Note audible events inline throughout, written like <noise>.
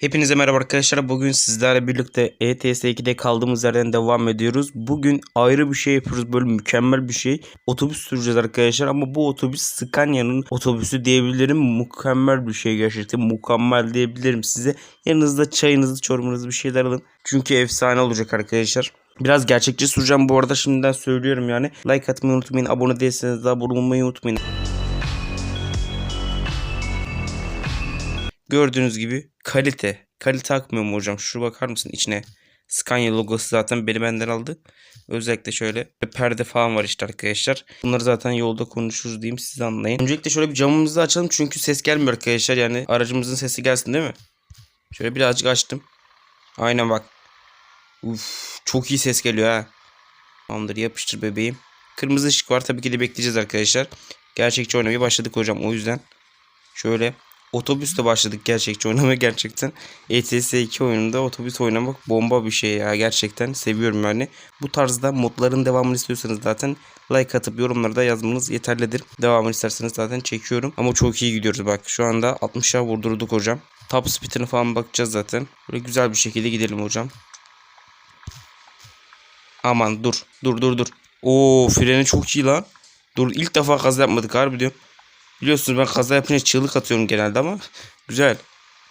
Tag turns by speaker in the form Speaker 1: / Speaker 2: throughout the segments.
Speaker 1: Hepinize merhaba arkadaşlar. Bugün sizlerle birlikte ETS 2'de kaldığımız yerden devam ediyoruz. Bugün ayrı bir şey yapıyoruz. Böyle mükemmel bir şey. Otobüs süreceğiz arkadaşlar ama bu otobüs Scania'nın otobüsü diyebilirim. Mükemmel bir şey gerçekten. Mükemmel diyebilirim size. Yanınızda çayınızı, çorbanızı bir şeyler alın. Çünkü efsane olacak arkadaşlar. Biraz gerçekçi süreceğim bu arada şimdiden söylüyorum yani. Like atmayı unutmayın. Abone değilseniz de abone olmayı unutmayın. Gördüğünüz gibi kalite. Kalite akmıyor mu hocam? Şu bakar mısın içine? Scania logosu zaten beni benden aldı. Özellikle şöyle perde falan var işte arkadaşlar. Bunları zaten yolda konuşuruz diyeyim siz anlayın. Öncelikle şöyle bir camımızı açalım çünkü ses gelmiyor arkadaşlar. Yani aracımızın sesi gelsin değil mi? Şöyle birazcık açtım. Aynen bak. Uf, çok iyi ses geliyor ha. Tamamdır yapıştır bebeğim. Kırmızı ışık var tabii ki de bekleyeceğiz arkadaşlar. Gerçekçi oynamaya başladık hocam o yüzden. Şöyle otobüste başladık gerçekçi oynamaya gerçekten. ETS 2 oyununda otobüs oynamak bomba bir şey ya gerçekten seviyorum yani. Bu tarzda modların devamını istiyorsanız zaten like atıp yorumlarda yazmanız yeterlidir. Devamını isterseniz zaten çekiyorum. Ama çok iyi gidiyoruz bak şu anda 60'a vurdurduk hocam. Top speed'ine falan bakacağız zaten. Böyle güzel bir şekilde gidelim hocam. Aman dur dur dur dur. Oo freni çok iyi lan. Dur ilk defa kaza yapmadık harbi diyorum. Biliyorsunuz ben kaza yapınca çığlık atıyorum genelde ama güzel.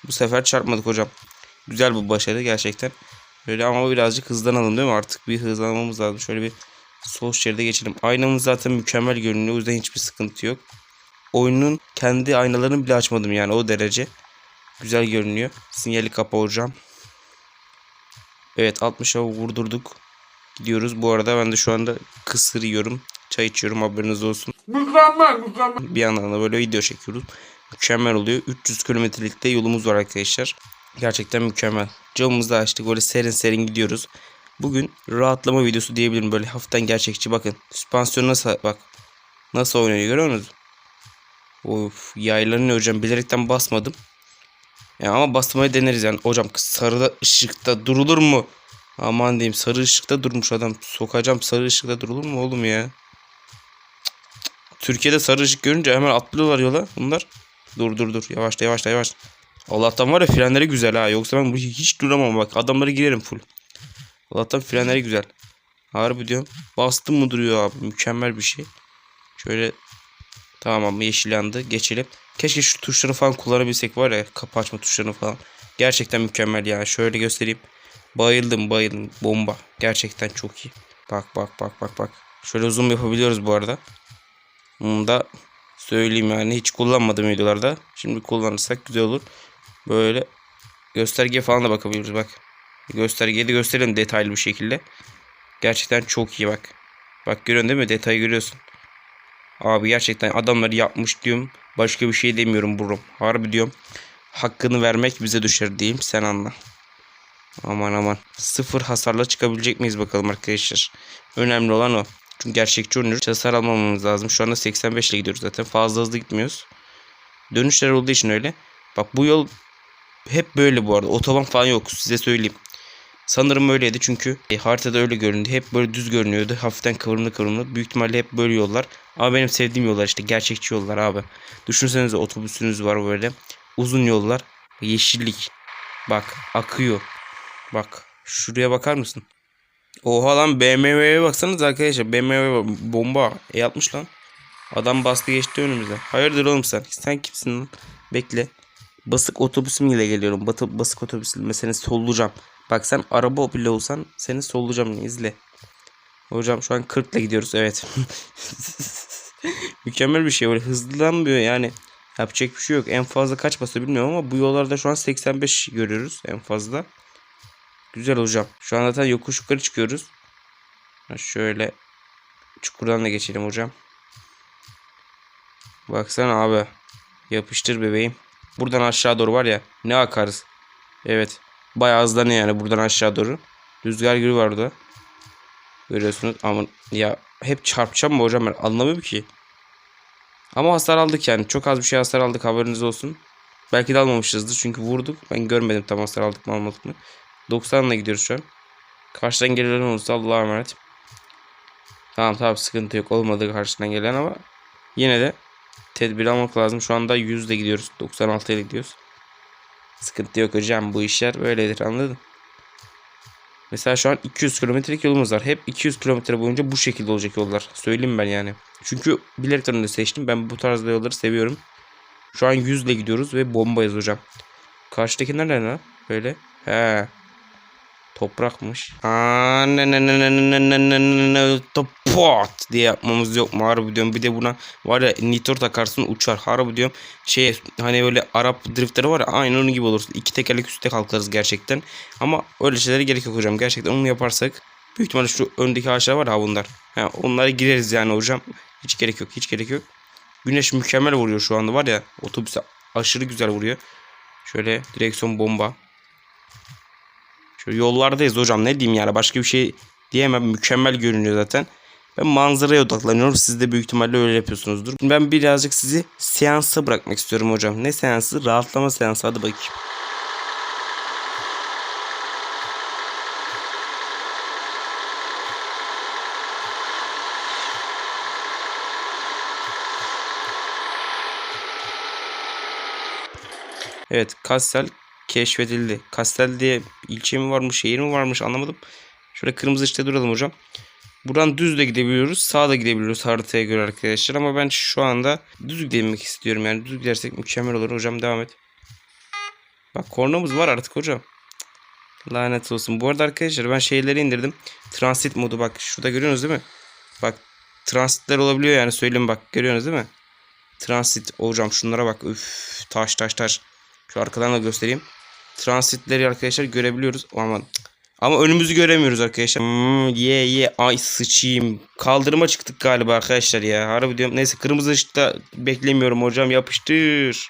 Speaker 1: Bu sefer çarpmadık hocam. Güzel bu başarı gerçekten. Böyle ama birazcık hızlanalım değil mi? Artık bir hızlanmamız lazım. Şöyle bir sol şeride geçelim. Aynamız zaten mükemmel görünüyor. O yüzden hiçbir sıkıntı yok. Oyunun kendi aynalarını bile açmadım yani o derece. Güzel görünüyor. Sinyali kapa hocam. Evet 60'a vurdurduk. Gidiyoruz. Bu arada ben de şu anda kısır yiyorum. Çay içiyorum haberiniz olsun.
Speaker 2: Mükemmel mükemmel.
Speaker 1: Bir yandan da böyle video çekiyoruz. Mükemmel oluyor. 300 kilometrelikte yolumuz var arkadaşlar. Gerçekten mükemmel. Camımızı açtık. Böyle serin serin gidiyoruz. Bugün rahatlama videosu diyebilirim. Böyle hafiften gerçekçi. Bakın süspansiyon nasıl bak. Nasıl oynuyor görüyor musunuz? Of yaylanıyor hocam. Bilerekten basmadım. Ya ama basmayı deneriz yani. Hocam sarı ışıkta durulur mu? Aman diyeyim sarı ışıkta durmuş adam. Sokacağım sarı ışıkta durulur mu oğlum ya? Türkiye'de sarı ışık görünce hemen atlıyorlar yola bunlar. Dur dur dur yavaşla yavaşla yavaş. Allah'tan var ya frenleri güzel ha. Yoksa ben hiç duramam bak. Adamları girerim full. Allah'tan frenleri güzel. Harbi diyorum. Bastım mı duruyor abi. Mükemmel bir şey. Şöyle tamam yeşil yandı. Geçelim. Keşke şu tuşları falan kullanabilsek var ya. Kapı açma tuşlarını falan. Gerçekten mükemmel ya. Şöyle göstereyim. Bayıldım bayıldım. Bomba. Gerçekten çok iyi. Bak bak bak bak bak. Şöyle zoom yapabiliyoruz bu arada. Bunu da söyleyeyim yani hiç kullanmadım videolarda. Şimdi kullanırsak güzel olur. Böyle gösterge falan da bakabiliriz bak. Göstergeyi de gösterelim detaylı bir şekilde. Gerçekten çok iyi bak. Bak görüyorsun değil mi? Detayı görüyorsun. Abi gerçekten adamları yapmış diyorum. Başka bir şey demiyorum bro. Harbi diyorum. Hakkını vermek bize düşer diyeyim sen anla. Aman aman. Sıfır hasarla çıkabilecek miyiz bakalım arkadaşlar. Önemli olan o. Çünkü gerçekçi oynuyoruz. Hasar almamamız lazım. Şu anda 85 ile gidiyoruz zaten. Fazla hızlı gitmiyoruz. Dönüşler olduğu için öyle. Bak bu yol hep böyle bu arada. Otoban falan yok. Size söyleyeyim. Sanırım öyleydi çünkü e, haritada öyle göründü. Hep böyle düz görünüyordu. Hafiften kıvrımlı kıvrımlı. Büyük ihtimalle hep böyle yollar. Ama benim sevdiğim yollar işte. Gerçekçi yollar abi. Düşünsenize otobüsünüz var böyle. Uzun yollar. Yeşillik. Bak akıyor. Bak şuraya bakar mısın? Oha lan BMW'ye baksanız arkadaşlar. BMW bomba. E yapmış lan. Adam bastı geçti önümüze. Hayırdır oğlum sen? Sen kimsin lan? Bekle. Basık otobüsüm ile geliyorum. Batı, basık otobüsümle seni sollayacağım. Bak sen araba bile olsan seni sollayacağım. izle. Hocam şu an 40 ile gidiyoruz. Evet. <laughs> Mükemmel bir şey. Böyle hızlanmıyor yani. Yapacak bir şey yok. En fazla kaç basıyor bilmiyorum ama bu yollarda şu an 85 görüyoruz en fazla. Güzel hocam. Şu an zaten yokuş yukarı çıkıyoruz. Şöyle çukurdan da geçelim hocam. Baksana abi. Yapıştır bebeğim. Buradan aşağı doğru var ya. Ne akarız. Evet. Bayağı hızlanıyor yani buradan aşağı doğru. Rüzgar gülü var orada. Görüyorsunuz. Ama ya hep çarpacağım mı hocam ben anlamıyorum ki. Ama hasar aldık yani. Çok az bir şey hasar aldık haberiniz olsun. Belki de almamışızdır çünkü vurduk. Ben görmedim tam hasar aldık mı almadık mı. 90'la gidiyoruz şu an. Karşıdan gelen olursa Allah'a emanet. Tamam tamam sıkıntı yok. Olmadı karşıdan gelen ama yine de tedbir almak lazım. Şu anda 100'de gidiyoruz. 96 ile gidiyoruz. Sıkıntı yok hocam bu işler böyledir anladın? Mesela şu an 200 kilometrelik yolumuz var. Hep 200 kilometre boyunca bu şekilde olacak yollar. Söyleyeyim ben yani. Çünkü bilerek önünde seçtim. Ben bu tarzda yolları seviyorum. Şu an 100 ile gidiyoruz ve bombayız hocam. Karşıdakiler ne lan? Böyle. He. Toprakmış. Ah ne ne ne ne ne ne ne ne ne ne Pot diye yapmamız yok mu harbi diyorum. Bir de buna var ya nitor takarsın uçar harbi diyorum. Şey hani böyle Arap driftleri var ya aynı onun gibi olursun. İki tekerlek üstte kalkarız gerçekten. Ama öyle şeylere gerek yok hocam. Gerçekten onu yaparsak büyük ihtimalle şu öndeki ağaçlar var ha bunlar. Ha, onlara gireriz yani hocam. Hiç gerek yok hiç gerek yok. Güneş mükemmel vuruyor şu anda var ya otobüse aşırı güzel vuruyor. Şöyle direksiyon bomba. Şöyle yollardayız hocam ne diyeyim yani başka bir şey diyemem. Mükemmel görünüyor zaten. Ben manzaraya odaklanıyorum. Siz de büyük ihtimalle öyle yapıyorsunuzdur. Ben birazcık sizi seansa bırakmak istiyorum hocam. Ne seansı? Rahatlama seansı. Hadi bakayım. Evet Kassel keşfedildi. Kassel diye ilçe mi varmış şehir mi varmış anlamadım. Şöyle kırmızı ışıkta duralım hocam. Buradan düz de gidebiliyoruz. Sağa da gidebiliyoruz haritaya göre arkadaşlar. Ama ben şu anda düz gidebilmek istiyorum. Yani düz gidersek mükemmel olur. Hocam devam et. Bak kornamız var artık hocam. Lanet olsun. Bu arada arkadaşlar ben şeyleri indirdim. Transit modu bak. Şurada görüyorsunuz değil mi? Bak transitler olabiliyor yani söyleyeyim bak. Görüyorsunuz değil mi? Transit hocam şunlara bak. Üf taş taş taş. Şu arkadan da göstereyim. Transitleri arkadaşlar görebiliyoruz. Aman. Ama önümüzü göremiyoruz arkadaşlar. Hmm, ye ye ay sıçayım. Kaldırıma çıktık galiba arkadaşlar ya. Harbi diyorum. Neyse kırmızı ışıkta beklemiyorum hocam. Yapıştır.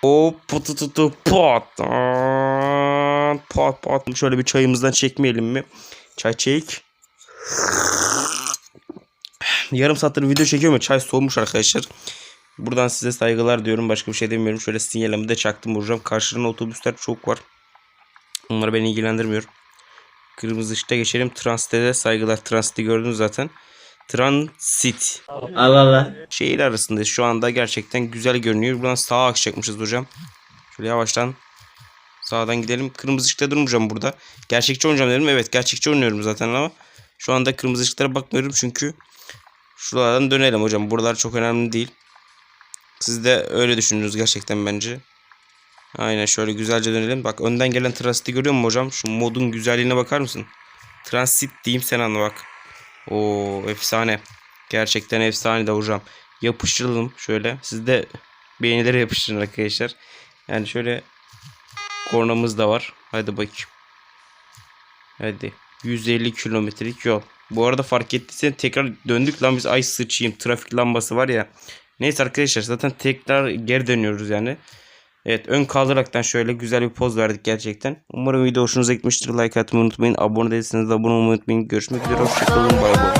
Speaker 1: Hop putu tutu pot. Aa, Pot pot. Şöyle bir çayımızdan çekmeyelim mi? Çay çek. Yarım saattir video çekiyorum ya çay soğumuş arkadaşlar. Buradan size saygılar diyorum. Başka bir şey demiyorum. Şöyle sinyalimi de çaktım vuracağım. Karşılığında otobüsler çok var. Onlar beni ilgilendirmiyor. Kırmızı ışıkta geçelim. Transit'e de saygılar. Transit'i gördünüz zaten. Transit.
Speaker 2: Allah Allah.
Speaker 1: Şehir arasında şu anda gerçekten güzel görünüyor. Buradan sağa akacakmışız hocam. Şöyle yavaştan sağdan gidelim. Kırmızı ışıkta durmayacağım burada. Gerçekçi oynayacağım dedim. Evet gerçekçi oynuyorum zaten ama şu anda kırmızı ışıklara bakmıyorum çünkü şuralardan dönelim hocam. Buralar çok önemli değil. Siz de öyle düşündünüz gerçekten bence. Aynen şöyle güzelce dönelim. Bak önden gelen transiti görüyor musun hocam? Şu modun güzelliğine bakar mısın? Transit diyeyim sen anla bak. Oo efsane. Gerçekten efsane de hocam. Yapıştıralım şöyle. Siz de beğenileri yapıştırın arkadaşlar. Yani şöyle kornamız da var. Hadi bakayım. Hadi. 150 kilometrelik yol. Bu arada fark ettiysen tekrar döndük lan biz ay sıçayım. Trafik lambası var ya. Neyse arkadaşlar zaten tekrar geri dönüyoruz yani. Evet ön kaldıraktan şöyle güzel bir poz verdik gerçekten. Umarım video hoşunuza gitmiştir. Like atmayı unutmayın. Abone değilseniz de abone olmayı unutmayın. Görüşmek üzere. Hoşçakalın. Bay bay.